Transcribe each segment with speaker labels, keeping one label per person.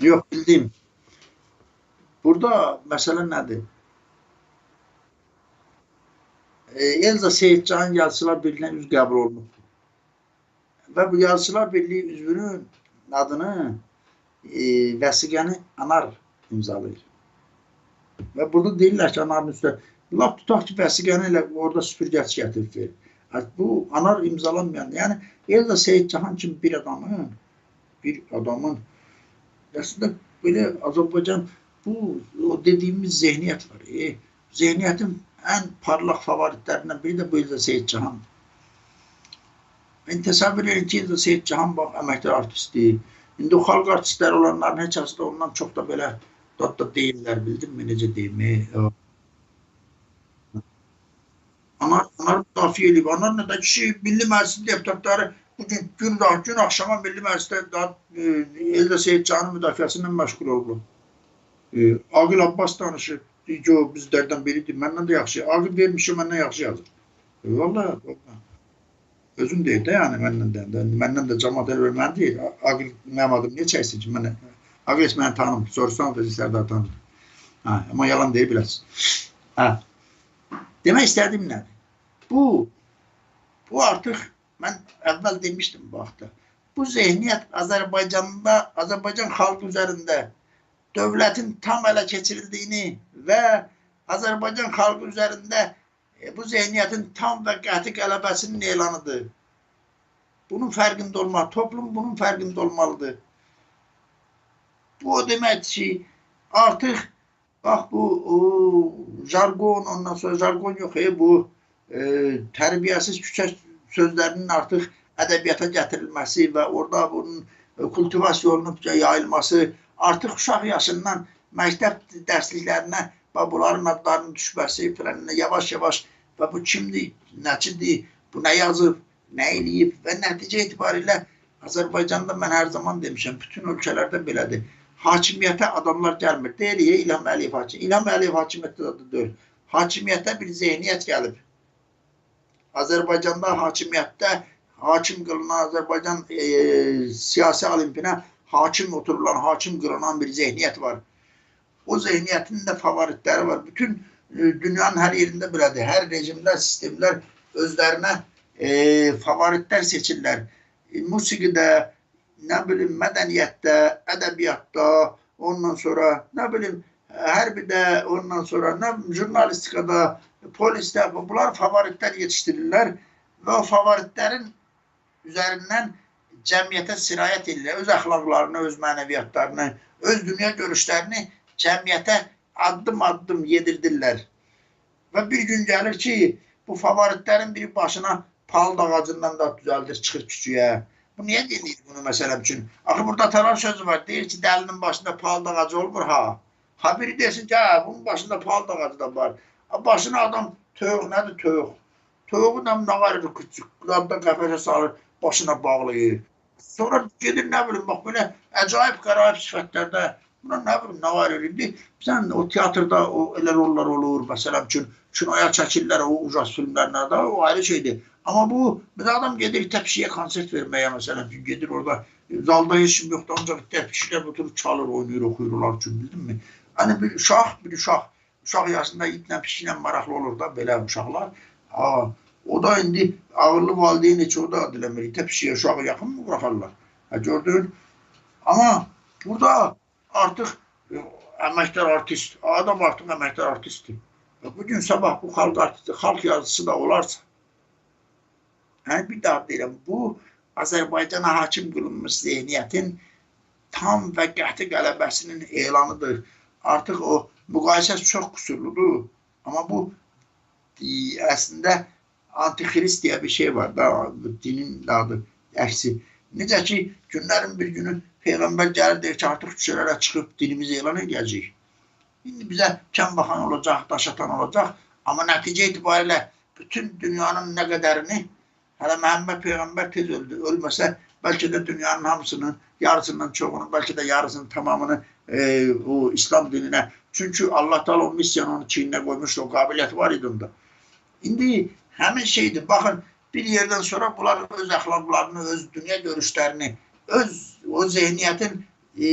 Speaker 1: Yox, bildim. Burada məsələ nədir? E, Elza Seyidcanın Yazıçılar Birliyinə üz qəbul olunub. Və bu Yazıçılar Birliyi üzvünün adını e, vəsiqəni anar imzalayır. Və burada deyirlər ki, anarın üstə lap tutaq ki, vəsiqəni ilə orada süpürgəçi gətirib verir. Bu anar imzalanmayan, yəni Elza Seyidcahan kimi bir adamın bir adamın əslində belə Azərbaycan bu o dediyimiz zehniyyət var. E, zehniyyətin ən parlaq favoritlərindən biri də bu Elza Seyidcahan. İndi təsəvvür edin ki, Elza Seyidcahan bax əməkdar artistdir. İndi o xalq artistləri olanların heç da ondan çox da belə dadda deyirlər, bildinmi necə deyimi? Onlar, onlar müdafiə edib. Onlar nə də kişi Milli Məclisin deputatları bugün gün gün axşama Milli Məclisdə e, Eldə Seyidcanın müdafiəsi ilə məşğul olub. E, Aqil Abbas danışır. Deyir ki, o bizlərdən biridir. Məndən də yaxşı. Aqil vermiş, məndən yaxşı yazır. E, vallahi. Özüm deyir də, yəni məndən də, də məndən də cəmaət elə mən deyil. Aqil mənim adım niyə çəksin ki, mənə Aqil məni tanım, sorsan da Sərdar tanır. Hə, amma yalan deyə bilərsiniz. Hə. Demək istədiyim nədir? Bu bu artıq mən əvvəl demişdim bu vaxtda. Bu zehniyyət Azərbaycanda, Azərbaycan xalqı üzərində dövlətin tam ələ keçirildiyini və Azərbaycan xalqı üzərində e, bu zihniyyətin tam və qəti qələbəsinin elanıdır. Bunun fərqində olmalı, toplum bunun fərqində olmalıdır. Bu o deməkdir ki, artıq bax bu o, jargon, ondan sonra jargon yox, e, bu e, tərbiyəsiz küçə sözlərinin artıq ədəbiyyata gətirilməsi və orada bunun e, kultivasiya olunub yayılması, artıq uşaq yaşından məktəb dərsliklərinə və bunların adlarının düşməsi filan yavaş-yavaş və bu kimdir, nəçidir, bu nə yazıb, nə eləyib və nəticə etibarilə Azərbaycanda mən hər zaman demişəm, bütün ölkələrdə belədir. Hakimiyyətə adamlar gəlmir. Deyirik, İlham Əliyev hakim. İlham Əliyev hakimiyyətdə də deyil. Hakimiyyətə bir zehniyyət gəlib. Azərbaycanda hakimiyyətdə hakim qılınan Azərbaycan e, siyasi olimpinə hakim oturulan, hakim qılınan bir zehniyyət var. O zehniyyətin də favoritləri var. Bütün e, dünyanın hər yerində belədir. Hər rejimlər, sistemlər özlərinə e, favoritlər seçirlər. E, musiqidə, nə bilim, mədəniyyətdə, ədəbiyyatda, ondan sonra, nə bilim, hərbidə, ondan sonra, nə jurnalistikada, polisdə, bunlar favoritlər yetişdirirlər və o favoritlərin üzərindən cəmiyyətə sirayət edirlər. Öz əxlaqlarını, öz mənəviyyatlarını, öz dünya görüşlərini cəmiyyətə addım-addım yedirdirlər. Və bir gün gəlir ki, bu favoritlərin biri başına palıd ağacından da düzəldir, çıxır küçüyə. Bu niyə deyir bunu məsələm üçün? Axı burada tarar sözü var. Deyir ki, dəlinin başında palıd ağacı olmur ha. Ha biri desin ki, hə, bunun başında palıd ağacı da var. Başına adam toyuq nədir toyuq? Toyuğu da nağarır küçük, qadda qəfəsə salır, başına bağlayır. Sonra gedir nə bilim, bax belə əcayib qəraib sifətlərdə Buna nə bilim, nə var indi? Sən o teatrda o elə rollar olur, məsələn üçün kinoya çəkirlər o ucaz filmlərlə də, o ayrı şeydir. Amma bu bir adam gedir təpşiyə konsert verməyə məsələn üçün gedir orada zalda heç kim yoxdur, ancaq təpşilər oturub çalır, oynayır, oxuyurlar üçün, bildinmi? Hani bir uşaq, bir uşaq, uşaq yaşında itlə pişiklə maraqlı olur da belə uşaqlar. Ha, o da indi ağırlı valideyn heç o da diləmir, təpşiyə uşağı yaxın mı buraxarlar? Ha, gördün? Amma burada artıq e, əməkdar artist, adam artıq əməkdar artistdir. Bu gün sabah bu xalq artisti, xalq yazısı da olarsa, yəni bir daha deyirəm, bu Azərbaycana hakim qılınmış zehniyyətin tam və qəti qələbəsinin elanıdır. Artıq o müqayisəsi çox qüsurludur. Amma bu e, əslində antikrist deyə bir şey var da, dinin adı, əksi. Necə ki, günlərin bir günü Peyğəmbər gəlir deyir ki, artıq küçələrə çıxıb dinimizi elan edəcəyik. İndi bizə kəm baxan olacaq, daş atan olacaq. Amma nəticə itibarilə bütün dünyanın nə qədərini hələ Məhəmməd Peyğəmbər tez öldü. Ölməsə bəlkə də dünyanın hamısının, yarısından çoxunu, bəlkə də yarısının tamamını e, o İslam dininə. Çünki Allah Taala o missiyanı onun çiyninə qoymuşdu, o qabiliyyət var idi onda. İndi həmin şeydir. Baxın, bir yerdən sonra bunlar öz əxlaqlarını, öz dünya görüşlərini öz o zehniyyətin e,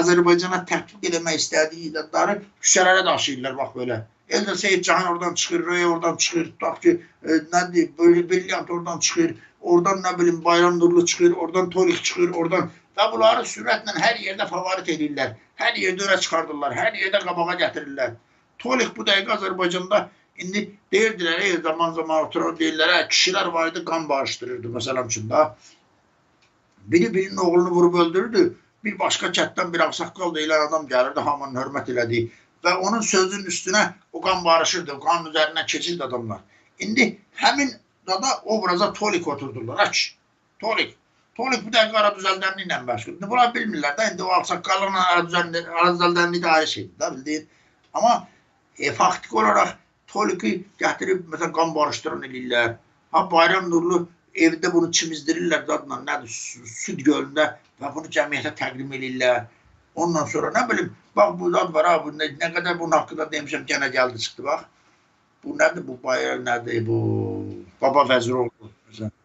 Speaker 1: Azərbaycana tətbiq eləmək istədiyi iddiaları küçələrə daşıyırlar bax belə. Eldə Seyid Cahan oradan çıxır, Röya oradan çıxır, tutaq ki, e, nədir, Brilliant oradan çıxır, oradan nə bilim Bayram Nurlu çıxır, oradan Tolik çıxır, oradan və bunları sürətlə hər yerdə favorit edirlər. Hər yerdə öyrə çıxardırlar, hər yerdə qabağa gətirirlər. Tolik bu dəqiqə Azərbaycanda indi deyirdilər, ey, zaman zaman oturur deyirlər, hə, kişilər var idi, qan bağışdırırdı məsələn üçün da. Biri birinin oğlunu vurub öldürürdü. Bir başqa kətdən bir ağsaqqal deyilən adam gəlirdi, hamının hörmət elədiyi və onun sözünün üstünə o qan barışırdı, o qanın üzərindən keçirdi adamlar. İndi həmin dada obraza Tolik oturdurlar. Aç. Tolik. Tolik bu dəqiqə ara düzəldənliyi ilə məşğuldur. Bunlar bilmirlər də, indi o ağsaqqallarla ara düzəldənliyi, ara düzəldənliyi də ayrı şeydir da, bildiyin. Amma e, faktiki olaraq Tolik'i gətirib, məsələn, qan barışdıran eləyirlər. Ha, Bayram Nurlu evdə bunu çimizdirirlər dadla, nədir, Sü- süd gölündə və bunu cəmiyyətə təqdim eləyirlər. Ondan sonra nə bilim, bax bu zad var ha, bu nə, nə qədər bunun haqqında demişəm, gənə gəldi çıxdı bax. Bu nədir bu bayram nədir bu Baba Vəziroğlu. Məsələn.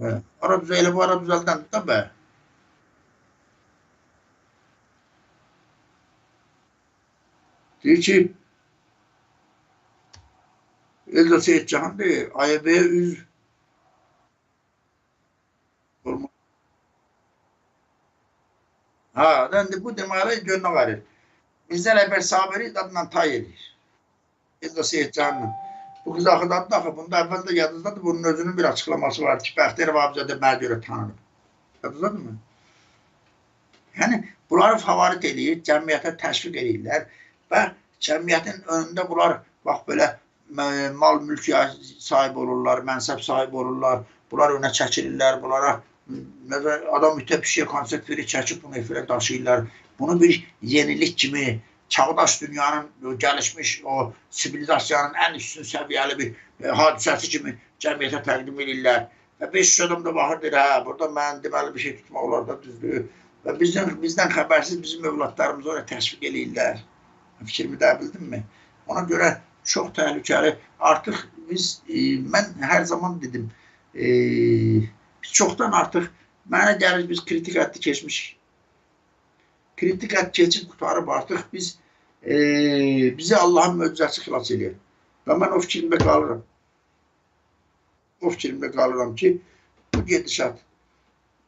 Speaker 1: Hə, ara düzə elə bu ara düzəldən də bə. Deyir ki, Elda Seyid Cahan deyir, AYB'ye üz olma. Ha, dendi bu deməli gönlünə verir. Bizdən əvvəl Sabiri adla tay edir. Elda Seyid Cahan'la. Bu kız axı dadı axı, bunda əvvəl də yadınızdadır, bunun özünün bir açıqlaması var ki, Bəxtiyar Vabzədə mənə görə tanınıb. Yadınızdadır mı? Yəni, bunları favorit eləyir, cəmiyyətə təşviq eləyirlər və cəmiyyətin önündə bunlar bax belə mal mülkiyə sahib olurlar, mənsəb sahib olurlar, bunlar önə çəkilirlər, bunlara adam mütə pişiyə konsert verir, çəkib bunu efirə daşıyırlar. Bunu bir yenilik kimi çağdaş dünyanın gəlişmiş o sivilizasiyanın ən üstün səviyyəli bir e, hadisəsi kimi cəmiyyətə təqdim edirlər. Və 500 adam da baxır deyir, hə, burada mən deməli bir şey tutmaq olar da düzdür. Və bizdən bizdən xəbərsiz bizim övladlarımızı oraya təşviq eləyirlər. Fikrimi də bildinmi? Ona görə çox təhlükəli. Artıq biz e, mən hər zaman dedim, e, biz çoxdan artıq mənə gəlir biz kritik həddi keçmişik. Kritik keçib qutarıb artıq biz e, bizi Allahın möcüzəsi xilas eləyir. Və mən o fikrimdə qalıram. O fikrimdə qalıram ki, bu gedişat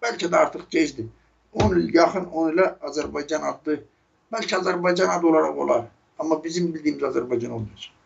Speaker 1: bəlkə də artıq gecdir. 10 il yaxın 10 ilə Azərbaycan adlı bəlkə Azərbaycan adı olaraq olar. Amma bizim bildiyimiz Azərbaycan olmayacaq.